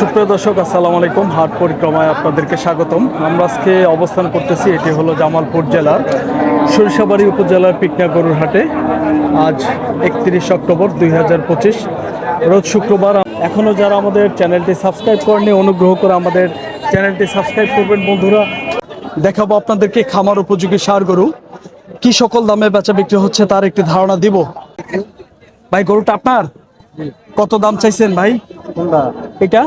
সুপ্রিয় দর্শক, আসসালামু আলাইকুম। হাট পরিক্রমায় আপনাদেরকে স্বাগতম। আমরা আজকে অবস্থান করতেছি, এটি হলো জামালপুর জেলার সরিষাবাড়ি উপজেলার পিকনা গরুর হাটে। আজ একত্রিশ অক্টোবর দুই হাজার পঁচিশ, রোজ শুক্রবার। এখনও যারা আমাদের চ্যানেলটি সাবস্ক্রাইব করেনি অনুগ্রহ করে আমাদের চ্যানেলটি সাবস্ক্রাইব করবেন। বন্ধুরা, দেখাবো আপনাদেরকে খামার উপযোগী সার গরু। কি সকল দামে বেচা বিক্রি হচ্ছে তার একটি ধারণা দিব। ভাই, গরুটা আপনার? কত দাম চাইছেন ভাই? এটা?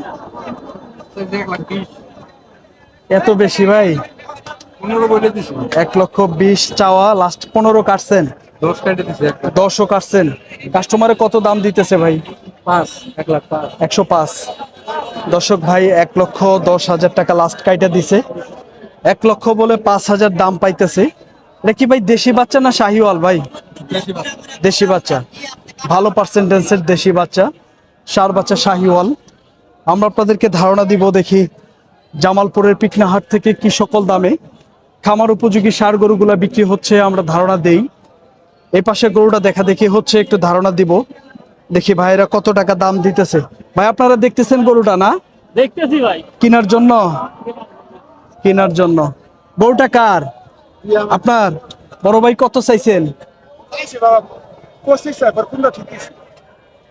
এত বেশি ভাই? এক লক্ষ বিশ চাওয়া লাস্ট পনেরো কাটছেন। দশও কাটছেন। কাস্টমারে কত দাম দিতেছে ভাই? একশো পাঁচ। দর্শক ভাই এক লক্ষ দশ হাজার টাকা লাস্ট কাইটা দিছে। এক লক্ষ বলে পাঁচ হাজার দাম পাইতেছে। এটা কি ভাই দেশি বাচ্চা না শাহিওয়াল ভাই? দেশি বাচ্চা। ভালো পার্সেন্টেন্সের দেশি বাচ্চা সার বাচ্চা শাহিওয়াল। আমরা আপনাদেরকে ধারণা দিব দেখি জামালপুরের পিকনাহাট থেকে কি সকল দামে খামার উপযোগী সার গরুগুলা বিক্রি হচ্ছে আমরা ধারণা দেই। এই পাশে গরুটা দেখা দেখি হচ্ছে একটু ধারণা দিব। দেখি ভাইরা কত টাকা দাম দিতেছে। ভাই আপনারা দেখতেছেন গরুটা না? দেখতেছি ভাই। কেনার জন্য? কেনার জন্য। গরুটা কার? আপনার? বড় ভাই কত চাইছেন?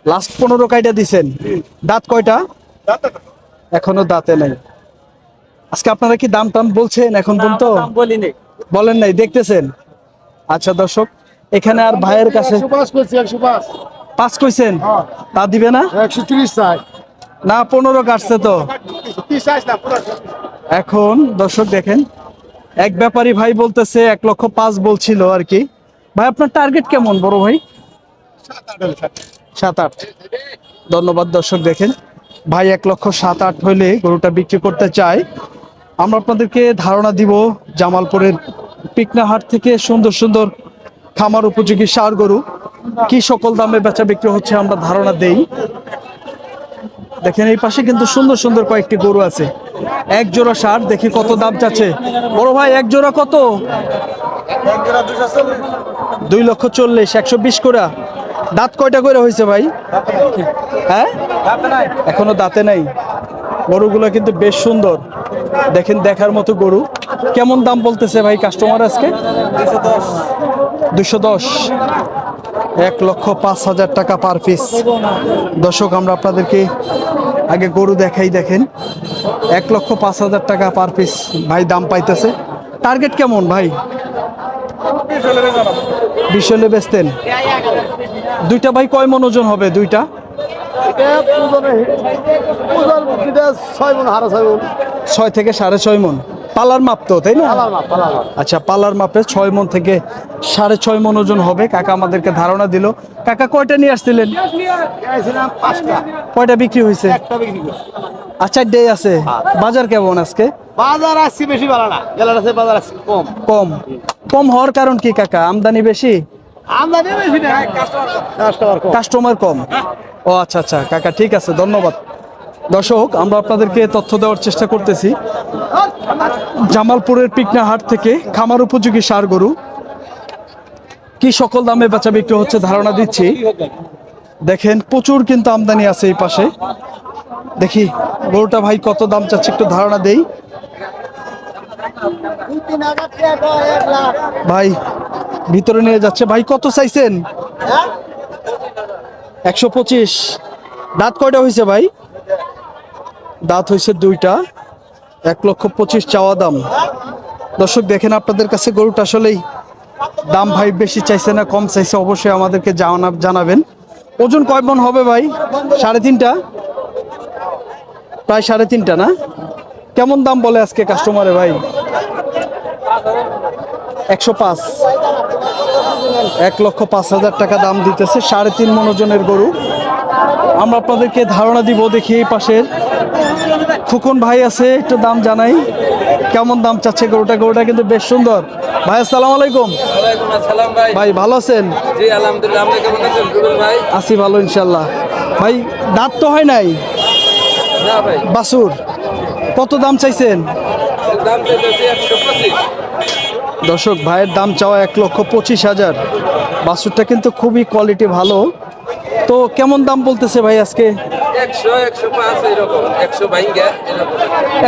লাস্ট পনেরো কাইটা দিছেন। দাঁত কয়টা? এখনও দাঁতে নাই। আজকে আপনারা কি দাম টাম বলছেন এখন পর্যন্ত দাম বলিনি। বলেন নাই দেখতেছেন? আচ্ছা দর্শক এখানে আর ভাইয়ের কাছে পাঁচ কইছেন? তা দিবে না? একশো তিরিশ চাই। না পনেরো কাটছে তো। এখন দর্শক দেখেন এক ব্যাপারী ভাই বলতেছে এক লক্ষ পাঁচ বলছিল আর কি। ভাই আপনার টার্গেট কেমন বড় ভাই? সাত আট। ধন্যবাদ দর্শক দেখেন। ভাই এক লক্ষ সাত আট হইলে গরুটা বিক্রি করতে চাই আমরা আপনাদেরকে ধারণা দিব জামালপুরের পিকনাহাট থেকে সুন্দর সুন্দর খামার উপযোগী সার গরু। কি সকল দামে বেচা বিক্রি হচ্ছে আমরা ধারণা দেই। দেখেন এই পাশে কিন্তু সুন্দর সুন্দর কয়েকটি গরু আছে। এক জোড়া সার দেখি কত দাম চাচ্ছে। বড় ভাই এক জোড়া কত? দুই লক্ষ চল্লিশ একশো বিশ করে। দাঁত কয়টা করে হয়েছে ভাই? হ্যাঁ? এখনও দাঁতে নাই। গরুগুলো কিন্তু বেশ সুন্দর। দেখেন, দেখার মতো গরু। কেমন দাম বলতেছে ভাই কাস্টমার আজকে? দুশো দশ। এক লক্ষ পাঁচ হাজার টাকা পার পিস দর্শক, আমরা আপনাদেরকে আগে গরু দেখাই, দেখেন। এক লক্ষ পাঁচ হাজার টাকা পার পিস ভাই দাম পাইতেছে। টার্গেট কেমন ভাই? বিশ হলে বেচতেন দুইটা ভাই কয় মন ওজন হবে দুইটা? ছয় থেকে সাড়ে ছয় মন। পালার মাপ তো তাই না? আচ্ছা পালার মাপে ছয় মন থেকে সাড়ে ছয় মন ওজন হবে। কাকা আমাদেরকে ধারণা দিল। কাকা কয়টা নিয়ে আসছিলেন? কয়টা বিক্রি হয়েছে? আচ্ছা ডে আছে। বাজার কেমন আজকে? বাজার আসছি বেশি ভালো না। বাজার আসছি কম। কম। কম হওয়ার কারণ কি কাকা? আমদানি বেশি? আমদানি বেশি না। কাস্টমার কম। কাস্টমার কম। ও আচ্ছা আচ্ছা কাকা ঠিক আছে ধন্যবাদ। দর্শক আমরা আপনাদেরকে তথ্য দেওয়ার চেষ্টা করতেছি। জামালপুরের পিকনা হাট থেকে খামার উপযোগী সার গরু। কি সকল দামে বেচা বিক্রি হচ্ছে ধারণা দিচ্ছি। দেখেন প্রচুর কিন্তু আমদানি আছে এই পাশে। দেখি গরুটা ভাই কত দাম চাচ্ছে একটু ধারণা দেই। ভাই ভিতরে নিয়ে যাচ্ছে। ভাই কত চাইছেন? একশো পঁচিশ। দাঁত কয়টা হয়েছে ভাই? দাঁত হয়েছে দুইটা। এক লক্ষ পঁচিশ চাওয়া দাম। দর্শক দেখেন আপনাদের কাছে গরুটা আসলেই দাম ভাই বেশি চাইছে না কম চাইছে অবশ্যই আমাদেরকে জানা জানাবেন। ওজন কয় মন হবে ভাই? সাড়ে তিনটা? প্রায় সাড়ে তিনটা না? কেমন দাম বলে আজকে কাস্টমারে ভাই? একশো পাঁচ। এক লক্ষ পাঁচ হাজার টাকা দাম দিতেছে সাড়ে তিন মনোজনের গরু। আমরা আপনাদেরকে ধারণা দিব দেখি এই পাশের খুকুন ভাই আছে একটু দাম জানাই। কেমন দাম চাচ্ছে গরুটা? গরুটা কিন্তু বেশ সুন্দর। ভাই আসসালামু আলাইকুম। ভাই। ভালো আছেন? আছি ভালো ইনশাল্লাহ ভাই দাঁত তো হয় নাই? বাসুর কত দাম চাইছেন? দাম চাইতেছি একশো পঁচিশ। দর্শক ভাইয়ের দাম চাওয়া এক লক্ষ পঁচিশ হাজার। বাসুরটা কিন্তু খুবই কোয়ালিটি ভালো। তো কেমন দাম বলতেছে ভাই আজকে?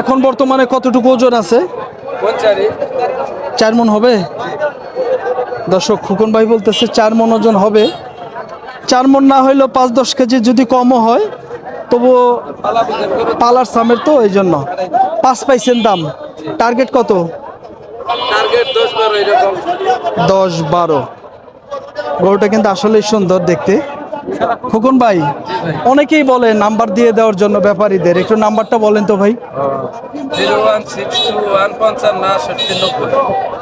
এখন বর্তমানে কতটুকু ওজন আছে? চার মন হবে? দর্শক খুকন ভাই বলতেছে চার মন ওজন হবে। চার মন না হইলেও পাঁচ দশ কেজি যদি কমও হয় করো। পালার সামের তো এই জন্য পাঁচ পাইছেন দাম। টার্গেট কত? টার্গেট দশ বারো গরুটা কিন্তু আসলেই সুন্দর দেখতে। খোকন ভাই অনেকেই বলে নাম্বার দিয়ে দেওয়ার জন্য ব্যাপারীদের। একটু নাম্বারটা বলেন তো ভাই।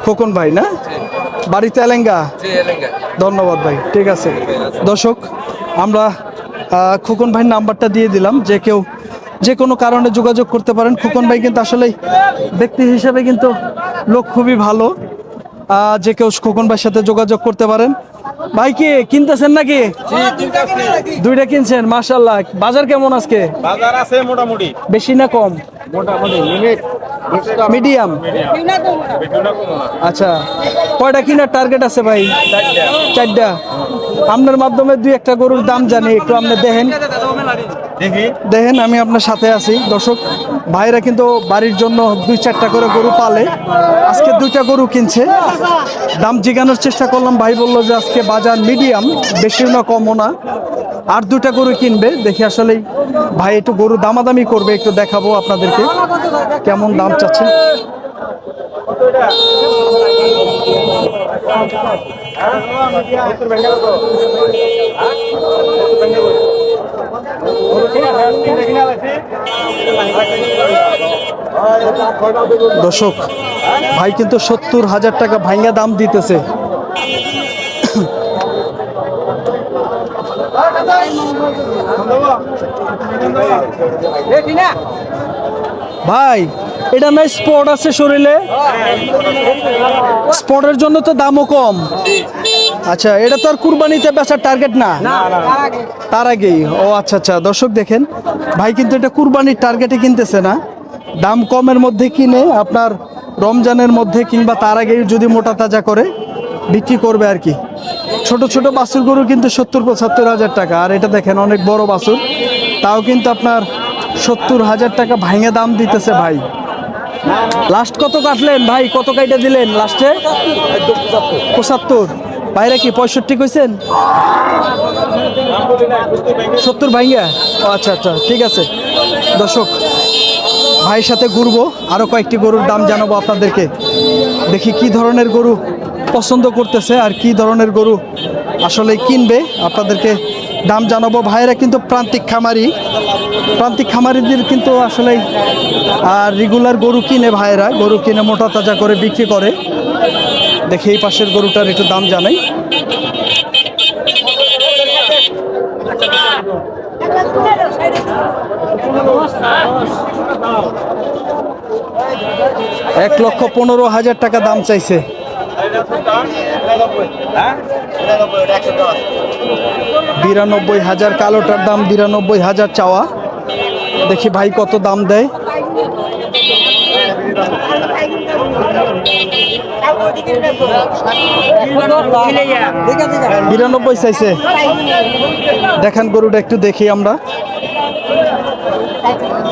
খোকন ভাই না? বাড়িতে এলেঙ্গা? ধন্যবাদ ভাই ঠিক আছে। দর্শক আমরা খোকন ভাইয়ের নাম্বারটা দিয়ে দিলাম। যে কেউ যে কোনো কারণে যোগাযোগ করতে পারেন। খোকন ভাই কিন্তু আসলে ব্যক্তি হিসেবে কিন্তু লোক খুবই ভালো। যে কেউ খোকন ভাইয়ের সাথে যোগাযোগ করতে পারেন। ভাই কি কিনতেছেন নাকি? দুইটা কিনছেন মাশাল্লাহ বাজার কেমন আজকে? বাজার আছে মোটামুটি। বেশি না কম? মোটামুটি মিডিয়াম? আচ্ছা কয়টা কিনার টার্গেট আছে ভাই? চারটা। আপনার মাধ্যমে দুই একটা গরুর দাম জানি একটু আপনি দেখেন। দেখি দেখেন আমি আপনার সাথে আছি দর্শক ভাইরা কিন্তু বাড়ির জন্য দুই চারটা করে গরু পালে আজকে দুইটা গরু কিনছে দাম জিগানোর চেষ্টা করলাম ভাই বলল যে আজকে বাজার মিডিয়াম বেশি না কমও না আর দুটা গরু কিনবে দেখি আসলে ভাই একটু গরু দামাদামি করবে একটু দেখাবো আপনাদেরকে কেমন দাম চাচ্ছে দর্শক, ভাই কিন্তু সত্তর হাজার টাকা ভাঙ্গা দাম দিতেছে। ভাই, এটা নাই স্পট আছে শরীরে? স্পটের জন্য তো দামও কম। আচ্ছা এটা তো আর কুরবানিতে বেচার টার্গেট না? তার আগেই। ও আচ্ছা আচ্ছা দর্শক দেখেন ভাই কিন্তু এটা কুরবানির টার্গেটে কিনতেছে না। দাম কমের মধ্যে কিনে আপনার রমজানের মধ্যে কিংবা তার আগেই যদি মোটা তাজা করে বিক্রি করবে আর কি। ছোট ছোট বাছুর গরু কিন্তু সত্তর পঁচাত্তর হাজার টাকা। আর এটা দেখেন অনেক বড় বাছুর। তাও কিন্তু আপনার সত্তর হাজার টাকা ভাঙে দাম দিতেছে ভাই। লাস্ট কত কাটলেন ভাই? কত কাইটা দিলেন? লাস্টে পঁচাত্তর। বাইরে কি পঁয়ষট্টি কইছেন? সত্তর ভাইয়া আচ্ছা আচ্ছা ঠিক আছে। দর্শক, ভাইয়ের সাথে ঘুরবো আরও কয়েকটি গরুর দাম জানাব আপনাদেরকে। দেখি কি ধরনের গরু পছন্দ করতেছে আর কি ধরনের গরু আসলে কিনবে। আপনাদেরকে দাম জানাব। ভাইয়েরা কিন্তু প্রান্তিক খামারি। প্রান্তিক খামারিদের কিন্তু আসলে আর রেগুলার গরু কিনে ভাইয়েরা। গরু কিনে মোটা তাজা করে বিক্রি করে। দেখি এই পাশের গরুটার একটু দাম জানাই। এক লক্ষ পনেরো হাজার টাকা দাম চাইছে। বিরানব্বই হাজার কালোটার দাম, বিরানব্বই হাজার চাওয়া। দেখি ভাই কত দাম দেয়। বিরানব্বই চাইছে। দেখেন গরুটা একটু দেখি আমরা।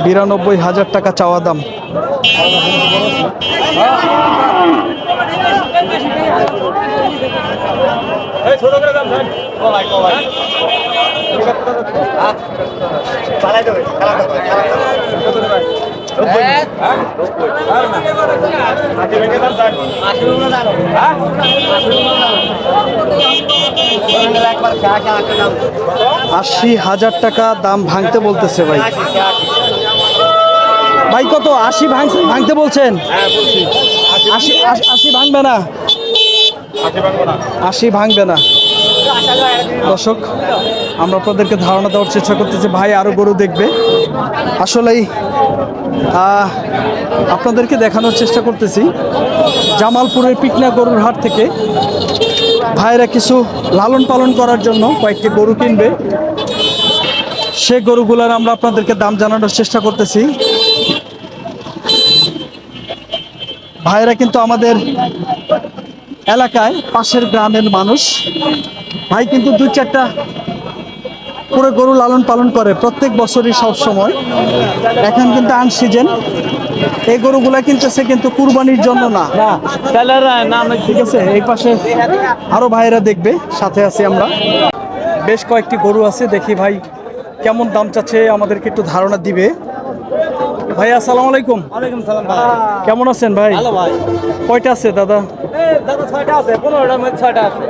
বিরানব্বই হাজার টাকা চাওয়া দাম। আশি হাজার টাকা দাম ভাঙতে বলতেছে ভাই। ভাই কত? আশি ভাঙতে বলছেন? আশি- আশি ভাঙবে না। আশি ভাঙবে না। দর্শক, আমরা আপনাদেরকে ধারণা দেওয়ার চেষ্টা করতেছি, ভাই আরও গরু দেখবে। আসলেই আপনাদেরকে দেখানোর চেষ্টা করতেছি, জামালপুরের পিকনা গরুর হাট থেকে ভাইরা কিছু লালন পালন করার জন্য কয়েকটি গরু কিনবে। সে গরুগুলার আমরা আপনাদেরকে দাম জানানোর চেষ্টা করতেছি। ভাইরা কিন্তু আমাদের এলাকায় পাশের গ্রামের মানুষ। ভাই কিন্তু দুই চারটা পুরো গরু লালন পালন করে প্রত্যেক বছরই সব সময়। এখন কিন্তু আন সিজন এই গরুগুলা কিনতেছে কিন্তু কুরবানির জন্য না। ঠিক আছে এই পাশে আরও ভাইয়েরা দেখবে সাথে আছি আমরা। বেশ কয়েকটি গরু আছে দেখি ভাই কেমন দাম চাচ্ছে আমাদেরকে একটু ধারণা দিবে। ভাই আসসালামু আলাইকুম। ওয়ালাইকুম সালাম ভাই। কেমন আছেন ভাই? ভালো ভাই। কয়টা আছে দাদা? দাদা ছয়টা আছে পনেরোটার মধ্যে ছয়টা আছে।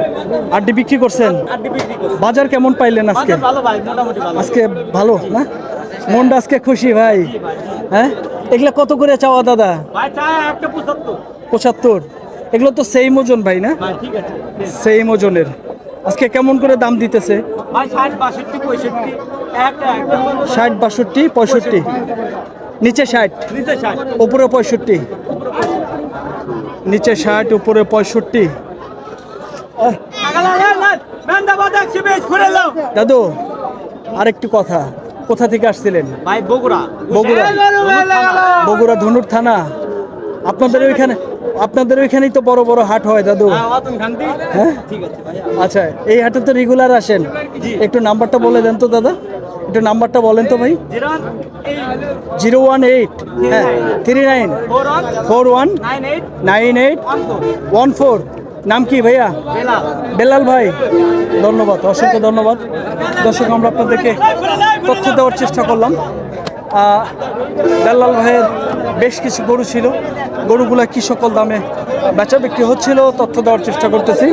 আড্ডি বিক্রি করছেন? বাজার কেমন পাইলেন আজকে? আজকে ভালো না? মনটা আজকে খুশি ভাই। হ্যাঁ? এগুলা কত করে চাওয়া দাদা? পঁচাত্তর। এগুলো তো সেম ওজন ভাই না? সেম ওজনের। আজকে কেমন করে দাম দিতেছে? ষাট বাষট্টি পঁয়ষট্টি। নিচে ষাট। উপরে পঁয়ষট্টি? নিচে ষাট উপরে পঁয়ষট্টি? দাদু আরেকটু কথা। কোথা থেকে আসছিলেন? ভাই বগুড়া। বগুড়া। বগুড়া ধনুর থানা। আপনাদের ওইখানে আপনাদের ওইখানেই তো বড় বড় হাট হয় দাদু। হ্যাঁ ভাই আচ্ছা এই হাটে তো রেগুলার আসেন। একটু নাম্বারটা বলে দেন তো দাদা। একটু নাম্বারটা বলেন তো ভাই। Zero one eight. হ্যাঁ three nine. Four one nine eight. One four. নাম কি ভাইয়া? বেলা বেলাল ভাই। ধন্যবাদ অসংখ্য ধন্যবাদ। দর্শক আমরা আপনাদেরকে তথ্য দেওয়ার চেষ্টা করলাম। বেলাল ভাইয়ের বেশ কিছু গরু ছিল। গরুগুলা কি সকল দামে বেচা বিক্রি হচ্ছিল? তথ্য দেওয়ার চেষ্টা করতেছি।